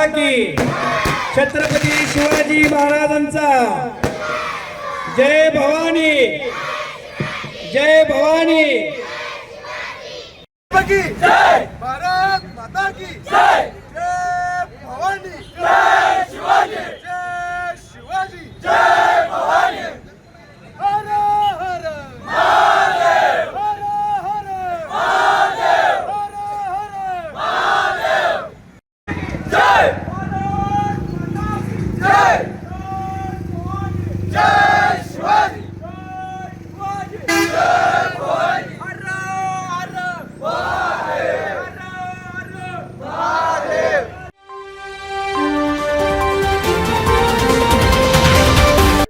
माता की. छत्रपती शिवाजी महाराजांचा. जय भवानी. जय भवानी. की. जय. भारत माता की. जय. जय भवानी. जय शिवाजी. जय शिवाजी. जय.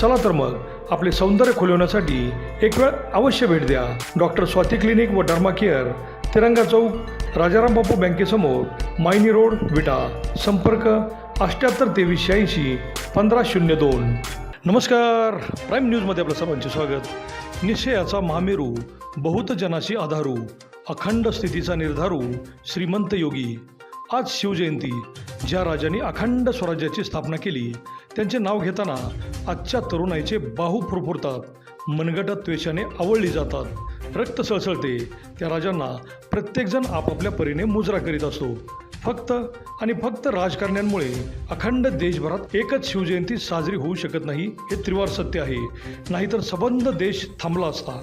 चला तर मग आपले सौंदर्य खुलवण्यासाठी एक वेळ अवश्य भेट द्या. डॉक्टर स्वाती क्लिनिक व डर्मा केअर तिरंगा चौक राजाराम बापू बँकेसमोर मायनी रोड विटा. संपर्क अष्ट्याहत्तर तेवीस शहाऐंशी पंधरा शून्य दोन. नमस्कार. प्राईम न्यूजमध्ये आपलं सर्वांचे स्वागत. निश्चयाचा महामेरू बहुत जनाशी आधारू अखंड स्थितीचा निर्धारू श्रीमंत योगी. आज शिवजयंती. ज्या राजांनी अखंड स्वराज्याची स्थापना केली त्यांचे नाव घेताना आजच्या तरुणाईचे बाहू फुरफुरतात मनगटात त्वेषाने आवळली जातात. रक्त सळसळते त्या राजांना प्रत्येकजण आपापल्या परीने मुजरा करीत असतो. फक्त आणि फक्त राजकारण्यांमुळे अखंड देशभरात एकच शिवजयंती साजरी होऊ शकत नाही हे त्रिवार सत्य आहे. नाहीतर सबंध देश थांबला असता.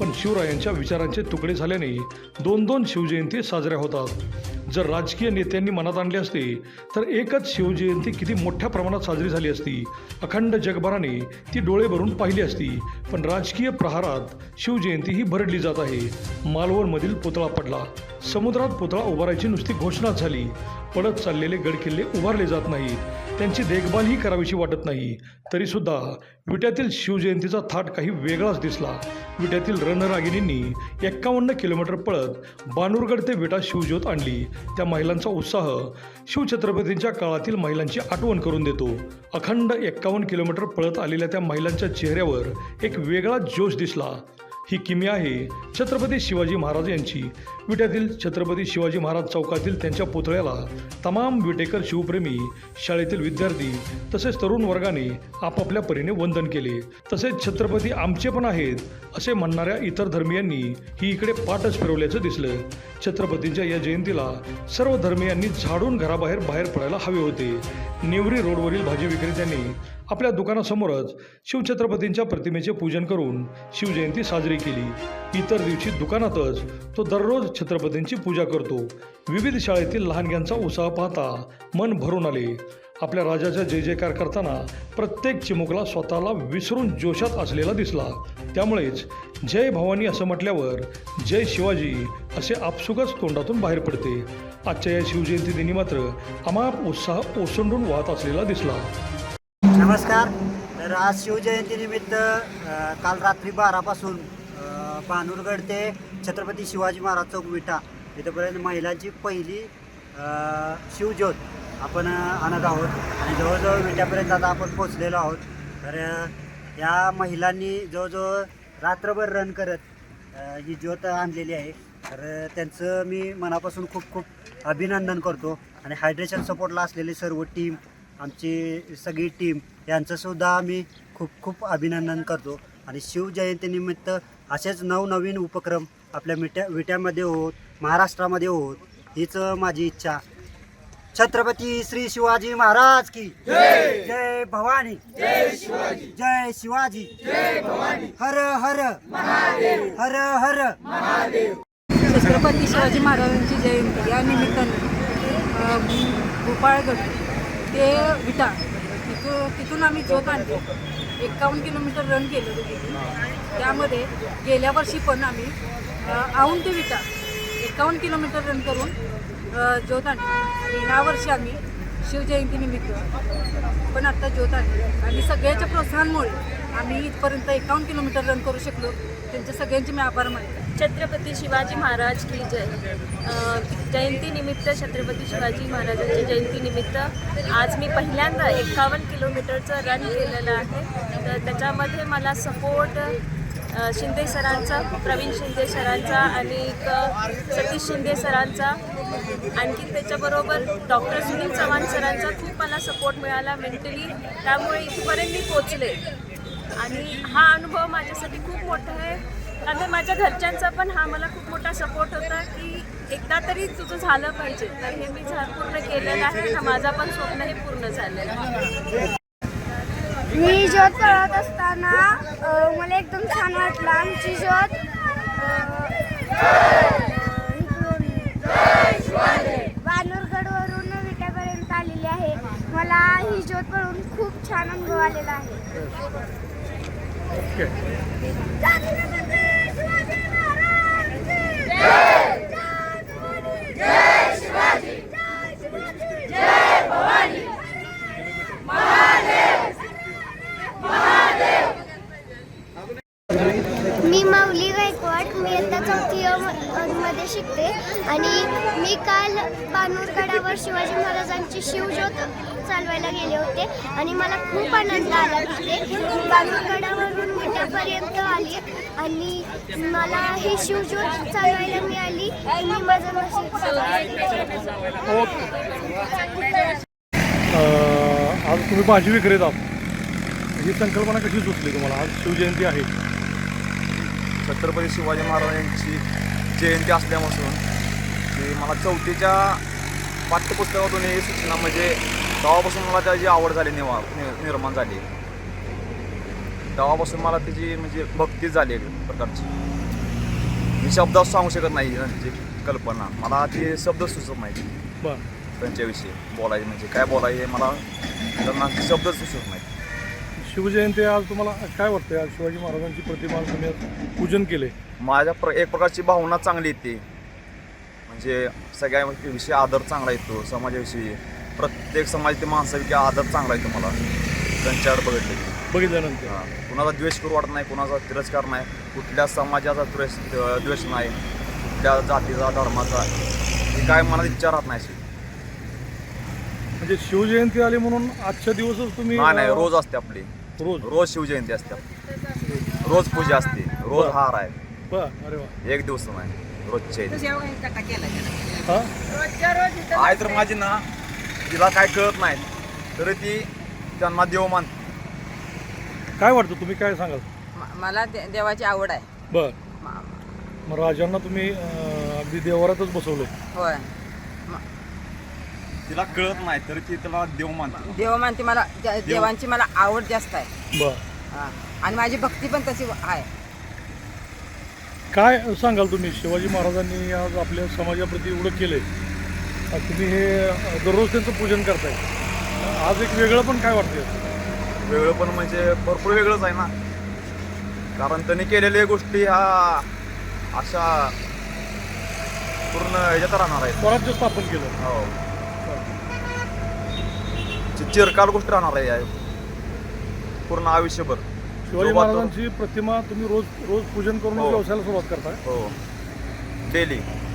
पण शिवरायांच्या विचारांचे तुकडे झाल्याने दोन दोन शिवजयंती साजऱ्या होतात. जर राजकीय नेत्यांनी मनात आणले असते तर एकच शिवजयंती किती मोठ्या प्रमाणात साजरी झाली असती. अखंड जगभराने ती डोळे भरून पाहिली असती. पण राजकीय प्रहारात शिवजयंती ही भरडली जात आहे. मालवणमधील पुतळा पडला. समुद्रात पुतळा उभारायची नुसती घोषणा झाली. पडत चाललेले गडकिल्ले उभारले जात नाहीत. त्यांची देखभालही करावीशी वाटत नाही. तरीसुद्धा विट्यातील शिवजयंतीचा थाट काही वेगळाच दिसला. विट्यातील रणरागिणींनी एक्कावन्न किलोमीटर पळत बानूरगड ते विटा शिवज्योत आणली. त्या महिलांचा उत्साह शिवछत्रपतींच्या काळातील महिलांची आठवण करून देतो. अखंड एक्कावन्न किलोमीटर पळत आलेल्या त्या महिलांच्या चेहऱ्यावर एक वेगळा जोश दिसला. ही किमी आहे. छत्रपती शिवाजी महाराज यांची विट्यातील छत्रपती शिवाजी महाराज चौकातील त्यांच्या पुतळ्याला तमाम विटेकर शिवप्रेमी शाळेतील विद्यार्थी तसेच तरुण वर्गाने आपापल्या परीने वंदन केले. तसेच छत्रपती आमचे पण आहेत असे म्हणणाऱ्या इतर धर्मियांनी ही इकडे पाठच फिरवल्याचं दिसलं. छत्रपतींच्या या जयंतीला सर्व धर्मियांनी झाडून घराबाहेर बाहेर पडायला हवे होते. नेवरी रोडवरील भाजी विक्रेत्यांनी आपल्या दुकानासमोरच शिवछत्रपतींच्या प्रतिमेचे पूजन करून शिवजयंती साजरी केली. इतर दिवशी दुकानातच तो दररोज छत्रपतींची पूजा करतो. विविध शाळेतील लहानग्यांचा उत्साह पाहता मन भरून आले. आपल्या राजाचा जय जयकार करताना प्रत्येक चिमुकला स्वतःला विसरून जोशात असलेला दिसला. त्यामुळेच जय भवानी असं म्हटल्यावर जय शिवाजी असे आपसुकच तोंडातून बाहेर पडते. आजच्या या शिवजयंती दिनी मात्र अमाप उत्साह ओसंडून वाहत असलेला दिसला. नमस्कार. तर आज शिवजयंतीनिमित्त काल रात्री बारापासून अ, ते छत्रपती शिवाजी महाराज चौक विटा. इथंपर्यंत महिलांची पहिली शिवज्योत आपण आणत आहोत. आणि जवळजवळ विट्यापर्यंत आता आपण पोचलेलो आहोत. तर या महिलांनी जवळजवळ रात्रभर रन करत ही ज्योत आणलेली आहे. तर त्यांचं मी मनापासून खूप खूप अभिनंदन करतो. आणि हायड्रेशन सपोर्टला असलेली सर्व टीम आमची सगळी टीम यांचंसुद्धा आम्ही खूप खूप अभिनंदन करतो. आणि शिवजयंतीनिमित्त असेच नवनवीन उपक्रम आपल्या मिट्या विट्यामध्ये होत महाराष्ट्रामध्ये होत हीच माझी इच्छा. छत्रपती श्री शिवाजी महाराज की जय भवानी. जय शिवाजी. जय शिवाजी जय भवानी हर हर. हर हर. छत्रपती शिवाजी महाराजांची जयंती या निमित्ताने अ, भोपाळगड ते विटा तिथून तिथून आम्ही जोत आणली एक्कावन्न किलोमीटर रन केलं त्यामध्ये गेल्या वर्षी पण आम्ही आऊन ते विटा एक्कावन्न किलोमीटर रन करून जोत ज्योत आणली. आणि ह्या वर्षी आम्ही शिवजयंतीनिमित्त पण आत्ता ज्योत आणली. आणि सगळ्याच्या प्रोत्साहनामुळे आम्ही इथपर्यंत एकावन्न किलोमीटर रन करू शकलो. त्यांचे सगळ्यांचे मी आभार मानतो. छत्रपती शिवाजी महाराज की जय. जयंतीनिमित्त छत्रपती शिवाजी महाराजांच्या जयंतीनिमित्त आज मी पहिल्यांदा एकावन्न किलोमीटरचं रन केलेलं आहे. तर त्याच्यामध्ये मला सपोर्ट शिंदे सरांचा प्रवीण शिंदे सरांचा आणि एक, सतीश शिंदे सरांचा. आणखी त्याच्याबरोबर डॉक्टर सुनील चव्हाण सरांचा खूप मला सपोर्ट मिळाला मेंटली त्यामुळे इथपर्यंत मी पोचले आणि हा अनुभव माझ्यासाठी खूप मोठा आहे. तर माझ्या घरच्यांचा पण हा मला खूप मोठा सपोर्ट होता की एकदा तरी तुझं झालं पाहिजे. तर हे मी पूर्ण केलेलं आहे हा माझा पण स्वप्न हे पूर्ण झालेलं आहे मी ज्योत पळवत असताना मला एकदम छान वाटलं. आमची ज्योत बानूरगडवरून विट्यापर्यंत आलेली आहे. मला ही ज्योत पळवून खूप छान अनुभव आलेला आहे. माऊली गायकवाड मी आता चौथी मध्ये शिकते. आणि मी काल बानूरगडावर शिवाजी महाराजांची शिवज्योत चालवायला गेले होते. आणि मला खूप आनंद आला तिथे. मी बानूरगडावरून आली. आणि मला हे शिवज्योत चालवायला मिळाली. मी माझं नशीब आज तुम्ही भाजी विक्रेत. आहात ही संकल्पना कशी सुचली तुम्हाला? आज शिवजयंती आहे. छत्रपती शिवाजी महाराजांची जयंती असल्यापासून की मला चौथीच्या पाठ्यपुस्तकातून ही सूचना म्हणजे तेव्हापासून मला त्याची आवड झाली निवा नि- निर्माण झाली. तेव्हापासून मला त्याची म्हणजे भक्ती झाली एक प्रकारची. मी शब्दात सांगू शकत नाही त्यांची कल्पना. मला ते शब्द सुचत नाही त्यांच्याविषयी बोलायचे म्हणजे काय बोलायचे मला त्यांना शब्दच सुचत नाही शिवजयंती आज तुम्हाला काय वाटतंय? आज शिवाजी महाराजांची प्रतिमा तुम्ही आज पूजन केले माझ्या प्र एक प्रकारची भावना चांगली येते. म्हणजे सगळ्या विषयी आदर चांगला येतो समाजाविषयी. प्रत्येक समाजातील माणसाविषयी आदर चांगला येतो मला. त्यांच्याकडे बघितलं. बघितल्यानंतर? हा. कुणाचा द्वेष करू वाटत नाही कुणाचा तिरस्कार नाही कुठल्या समाजाचा द्वेष द्वेष नाही कुठल्या जातीचा धर्माचा. हे काय मनात इच्छा राहत नाही अशी. म्हणजे शिवजयंती आली म्हणून आजच्या दिवसच तुम्ही नाही रोज असते आपली. रोज? रोज शिवजयंती असते. रोज पूजा असते. रोज हार आहे. बर अरे वा. एक दिवस नाही रोजच्या इथे. हा आहे तर माझी ना तिला काय कळत नाही. तरी ती त्यांना देव मान काय वाटतं तुम्ही काय सांगाल? म- मला दे- देवाची आवड आहे. बर. म- मग राजांना तुम्ही अं, अगदी देवारातच बसवले होय. तिला कळत नाही तरी ती त्याला देव मानते. देव मानते मला देवांची मला आवड जास्त आहे. बर. हा. आणि माझी भक्ती पण तशी आहे. काय सांगाल तुम्ही? शिवाजी महाराजांनी आज आपल्या समाजाप्रती एवढं केलंय. आज तुम्ही हे अं, दररोज त्यांचं पूजन करताय. आज एक वेगळं पण काय वाटतंय? वेगळं पण म्हणजे भरपूर वेगळंच आहे ना. कारण त्यांनी केलेल्या गोष्टी ह्या अशा पूर्ण ह्याच्यात राहणार आहेत. स्वराज्य स्थापन केलं. हो. चिरकाल गोष्ट राहणार आहे या पूर्ण आयुष्यभर. शिवाजी जो वातो- महाराजांची प्रतिमा तुम्ही रोज रोज पूजन करून हो. व्यवसायाला सुरुवात करताय. हो. डेली.